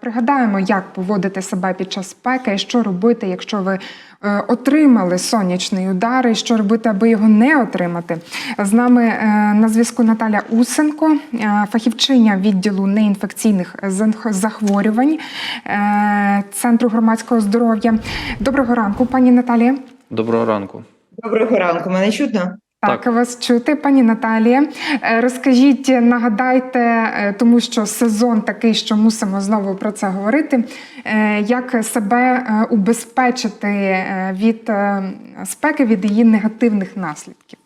Пригадаємо, як поводити себе під час спеки, і що робити, якщо ви е, отримали сонячний удар, і що робити, аби його не отримати. З нами е, на зв'язку Наталя Усенко, е, фахівчиня відділу неінфекційних захворювань е, Центру громадського здоров'я. Доброго ранку, пані Наталія. Доброго ранку. Доброго ранку, мене чутно? Так, Так. вас чути, пані Наталія. Е, Розкажіть, нагадайте, е, тому що сезон такий, що мусимо знову про це говорити. е, Як себе убезпечити від спеки, від її негативних наслідків?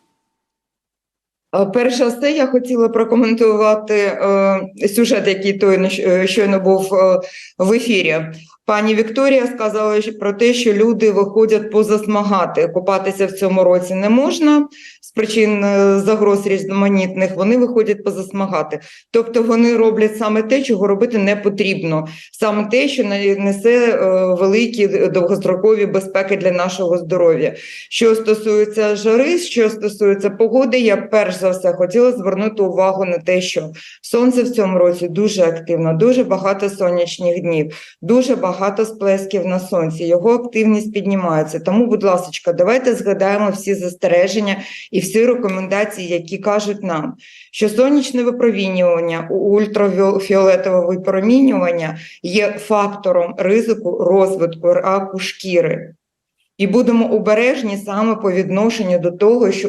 Перш за все, я хотіла прокоментувати е, сюжет, який той щойно був е, в ефірі. Пані Вікторія сказала про те, що люди виходять позасмагати. Купатися в цьому році не можна з причин е, загроз різноманітних. Вони виходять позасмагати. Тобто вони роблять саме те, чого робити не потрібно, саме те, що не- несе е, великі довгострокові безпеки для нашого здоров'я. Що стосується жари, що стосується погоди, я перш за все хотіла звернути увагу на те, що сонце в цьому році дуже активно, дуже багато сонячних днів, дуже багато сплесків на сонці. Його активність піднімається. Тому, будь ласка, давайте згадаємо всі застереження і всі рекомендації, які кажуть нам, що сонячне випромінювання, ультрафіолетове випромінювання є фактором ризику розвитку раку шкіри. І будемо обережні саме по відношенню до того, що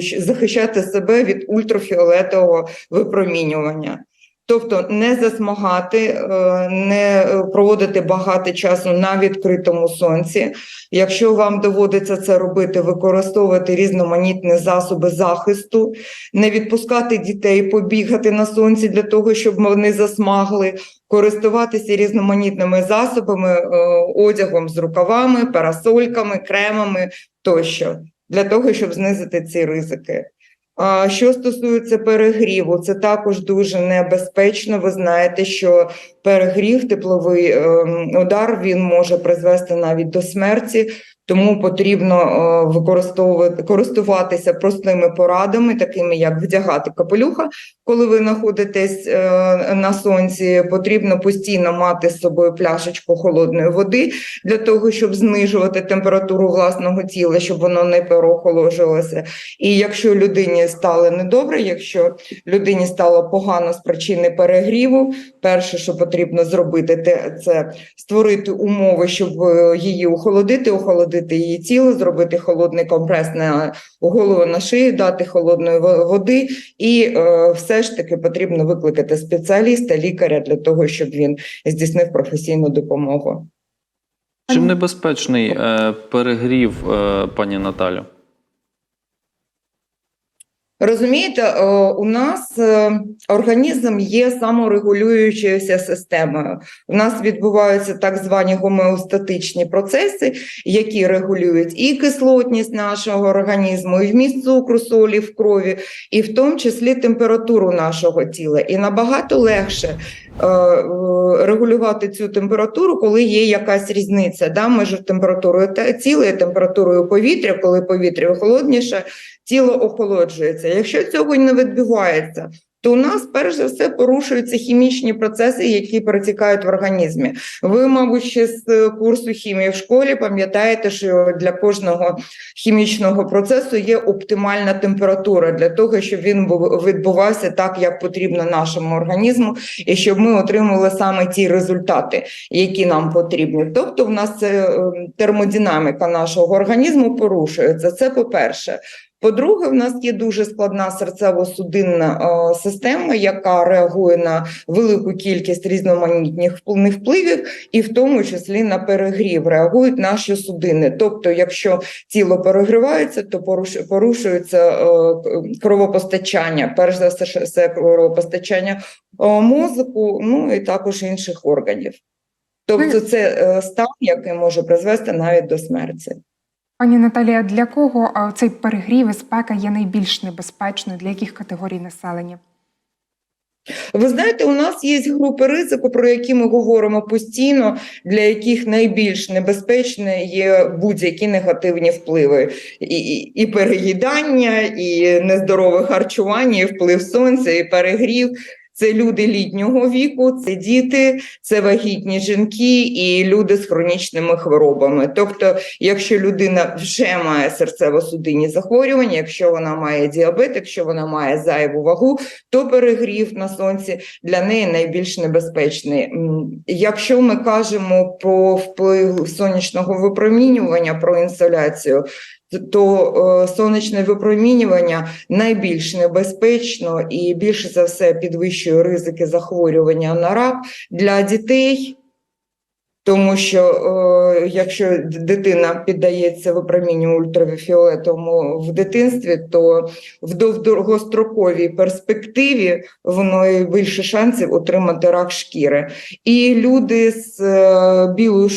що захищати себе від ультрафіолетового випромінювання. Тобто не засмагати, е, не проводити багато часу на відкритому сонці. Якщо вам доводиться це робити, використовувати різноманітні засоби захисту, не відпускати дітей побігати на сонці для того, щоб вони засмагли, користуватися різноманітними засобами, е, одягом з рукавами, парасольками, кремами тощо, для того, щоб знизити ці ризики. Що стосується перегріву, це також дуже небезпечно. Ви знаєте, що перегрів, тепловий ем, удар він може призвести навіть до смерті. Тому потрібно е, використовувати користуватися простими порадами, такими як вдягати капелюха, коли ви знаходитесь е, на сонці. Потрібно постійно мати з собою пляшечку холодної води для того, щоб знижувати температуру власного тіла, щоб воно не переохолоджувалося. І якщо людині стало недобре, якщо людині стало погано з причини перегріву, перше, що потрібно зробити, це створити умови, щоб е, її охолодити, охолодити її тіло, зробити холодний компрес на голову на шию, дати холодної води, і е, все ж таки потрібно викликати спеціаліста, лікаря для того, щоб він здійснив професійну допомогу. Чим небезпечний е, перегрів, е, пані Наталю? Розумієте, е, у нас е, організм є саморегулюючою системою. У нас відбуваються так звані гомеостатичні процеси, які регулюють і кислотність нашого організму, і вміст цукру, солі в крові, і в тому числі температуру нашого тіла. І набагато легше регулювати цю температуру, коли є якась різниця да, між температурою тіла і температурою повітря, коли повітря холодніше, тіло охолоджується. Якщо цього не відбувається, то у нас перш за все порушуються хімічні процеси, які протікають в організмі. Ви, мабуть, ще з е, курсу хімії в школі пам'ятаєте, що для кожного хімічного процесу є оптимальна температура для того, щоб він був відбувався так, як потрібно нашому організму, і щоб ми отримали саме ті результати, які нам потрібні. Тобто, в нас е, термодинаміка нашого організму порушується. Це по-перше. По-друге, в нас є дуже складна серцево-судинна е, система, яка реагує на велику кількість різноманітних впливів, і в тому числі на перегрів реагують наші судини. Тобто, якщо тіло перегрівається, то порушується е, кровопостачання, перш за все це кровопостачання е, мозку, ну і також інших органів. Тобто, це стан, який може призвести навіть до смерті. Пані Наталія, для кого цей перегрів і спека є найбільш небезпечною? Для яких категорій населення? Ви знаєте, у нас є групи ризику, про які ми говоримо постійно, для яких найбільш небезпечні є будь-які негативні впливи, і, і, і переїдання, і нездорове харчування, і вплив сонця, і перегрів. Це люди літнього віку, це діти, це вагітні жінки і люди з хронічними хворобами. Тобто, якщо людина вже має серцево-судинні захворювання, якщо вона має діабет, якщо вона має зайву вагу, то перегрів на сонці для неї найбільш небезпечний. Якщо ми кажемо про вплив сонячного випромінювання, про інсоляцію, то е, сонячне випромінювання найбільш небезпечно і більше за все підвищує ризики захворювання на рак для дітей. Тому що е, якщо дитина піддається випромінюванню ультрафіолетовому в дитинстві, то в довгостроковій перспективі воно більше шансів отримати рак шкіри. І люди з е, білою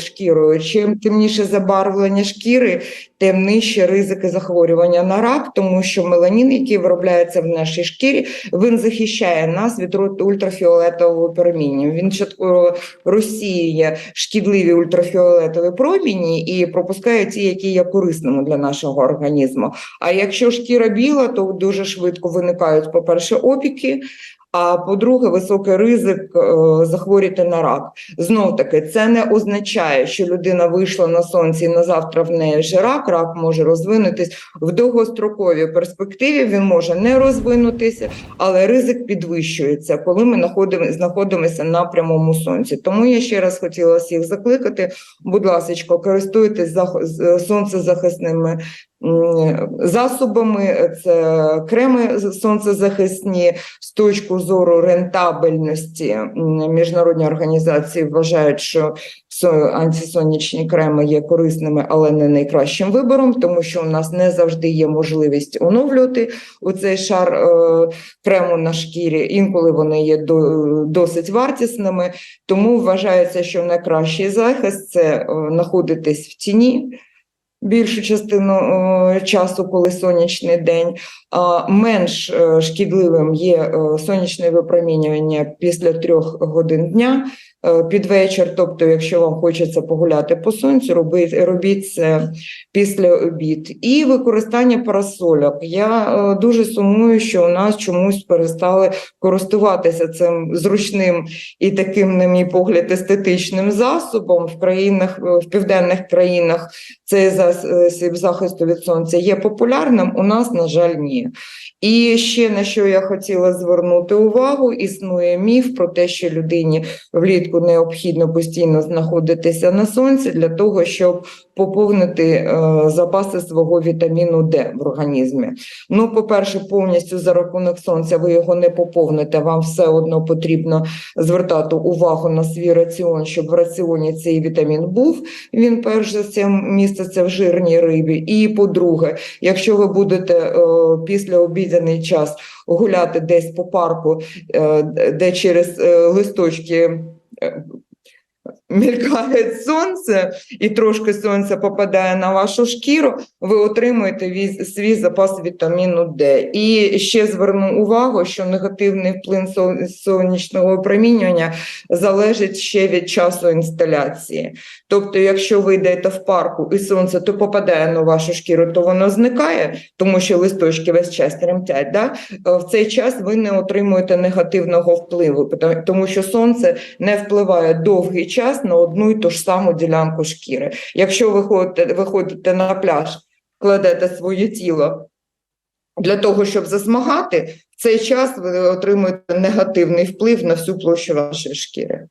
шкірою, чим темніше забарвлення шкіри, тим нижче ризики захворювання на рак, тому що меланін, який виробляється в нашій шкірі, він захищає нас від ультрафіолетового проміння. Він чітко шкідливі ультрафіолетові проміні і пропускає ті, які є корисними для нашого організму. А якщо шкіра біла, то дуже швидко виникають, по-перше, опіки. А по-друге, високий ризик е, захворіти на рак. Знов таки, це не означає, що людина вийшла на сонці і на завтра в неї вже рак. Рак може розвинутись в довгостроковій перспективі. Він може не розвинутися, але ризик підвищується, коли ми знаходимося на прямому сонці. Тому я ще раз хотіла всіх закликати. Будь ласка, користуйтесь сонцезахисними засобами. Це креми сонцезахисні з точки зору рентабельності. Міжнародні організації вважають, що со- антисонячні креми є корисними, але не найкращим вибором, тому що у нас не завжди є можливість оновлювати оцей шар е, крему на шкірі. Інколи вони є до, досить вартісними. Тому вважається, що найкращий захист це е, знаходитись в тіні. Більшу частину е, часу, коли сонячний день, менш е, шкідливим є е, сонячне випромінювання після трьох годин дня під вечір. Тобто, якщо вам хочеться погуляти по сонцю, робіть, робіть це після обід. І використання парасольок. Я е, дуже сумую, що у нас чомусь перестали користуватися цим зручним і таким, на мій погляд, естетичним засобом в країнах е, в південних країнах. Цей засіб захисту від сонця є популярним. У нас, на жаль, ні. І ще на що я хотіла звернути увагу: існує міф про те, що людині влітку необхідно постійно знаходитися на сонці для того, щоб поповнити е, запаси свого вітаміну Д в організмі. Ну, по-перше, повністю за рахунок сонця ви його не поповните. Вам все одно потрібно звертати увагу на свій раціон, щоб в раціоні цей вітамін був. Він перш за все міститься в жирній рибі. І по-друге, якщо ви будете е, після обідяний час гуляти десь по парку, е, де через листочки. Мількає сонце, і трошки сонця попадає на вашу шкіру, ви отримуєте свій запас вітаміну Д. І ще зверну увагу, що негативний вплив сонячного випромінювання залежить ще від часу інсталяції. Тобто, якщо ви йдете в парку і сонце то попадає на вашу шкіру, то воно зникає, тому що листочки весь час тремтять. Да? В цей час ви не отримуєте негативного впливу, тому що сонце не впливає довгий час на одну і ту ж саму ділянку шкіри. Якщо ви ходите, виходите на пляж, кладете своє тіло для того, щоб засмагати, в цей час ви отримуєте негативний вплив на всю площу вашої шкіри.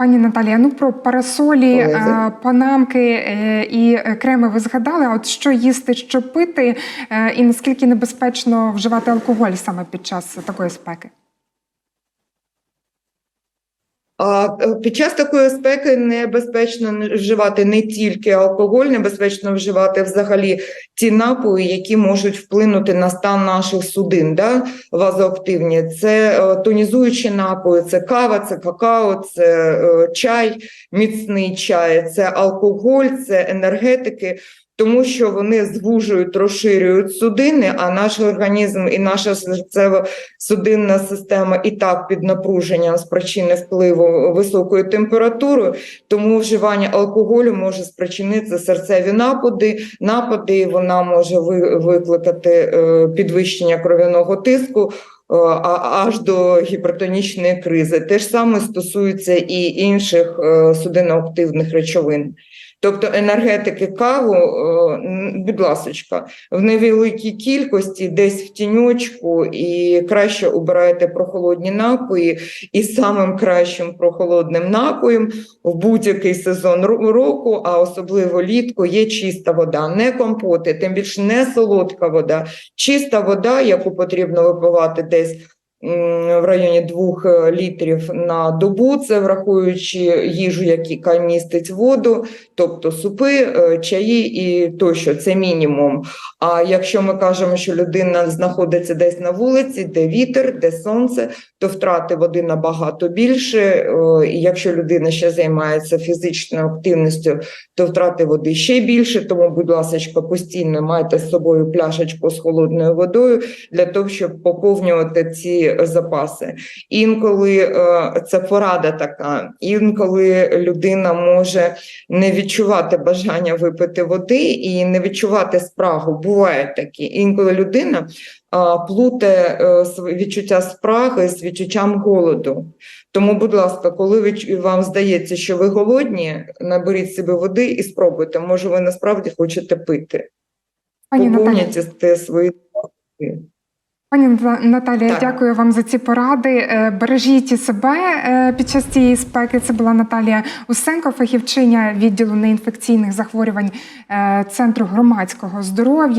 Пані Наталія, ну про парасолі, е, панамки е, і креми ви згадали. А от що їсти, що пити, е, і наскільки небезпечно вживати алкоголь саме під час такої спеки? Е, під час такої спеки небезпечно не- вживати не тільки алкоголь, небезпечно вживати взагалі ті напої, які можуть вплинути на стан наших судин, да, вазоактивні. Це е, тонізуючі напої, це кава, це какао, це е, чай, міцний чай, це алкоголь, це енергетики. Тому що вони звужують, розширюють судини, а наш організм і наша серцева судинна система і так під напруженням з причини впливу високої температури, тому вживання алкоголю може спричинити серцеві напади, напади, вона може викликати е, підвищення кров'яного тиску. аж до гіпертонічної кризи. Те ж саме стосується і інших е, судиноактивних речовин. Тобто енергетики каву, е, будь ласочка, в невеликій кількості, десь в тіньочку, і краще обирайте прохолодні напої. І самим кращим прохолодним напоєм в будь-який сезон року, а особливо літку, є чиста вода, не компоти, тим більше не солодка вода, чиста вода, яку потрібно випивати десь в районі 2 літрів на добу, це враховуючи їжу, яка містить воду, тобто супи, е, чаї і тощо, це мінімум. А якщо ми кажемо, що людина знаходиться десь на вулиці, де вітер, де сонце, то втрати води набагато більше. е, І якщо людина ще займається фізичною активністю, то втрати води ще більше. Тому, будь ласка, постійно майте з собою пляшечку з холодною водою для того, щоб поповнювати ці запаси. Інколи е, це порада така, інколи людина може не відчувати бажання випити води і не відчувати спрагу. Бувають такі. Інколи людина а, плуте е, відчуття спраги з відчуттям голоду. Тому, будь ласка, коли вам здається, що ви голодні, наберіть собі води і спробуйте. Може, ви насправді хочете пити. Пані Наталі, свої. Пані Ната- Наталія, Так. дякую вам за ці поради. Е, Бережіть себе е, під час цієї спеки. Це була Наталія Усенко, фахівчиня відділу неінфекційних захворювань е, Центру громадського здоров'я.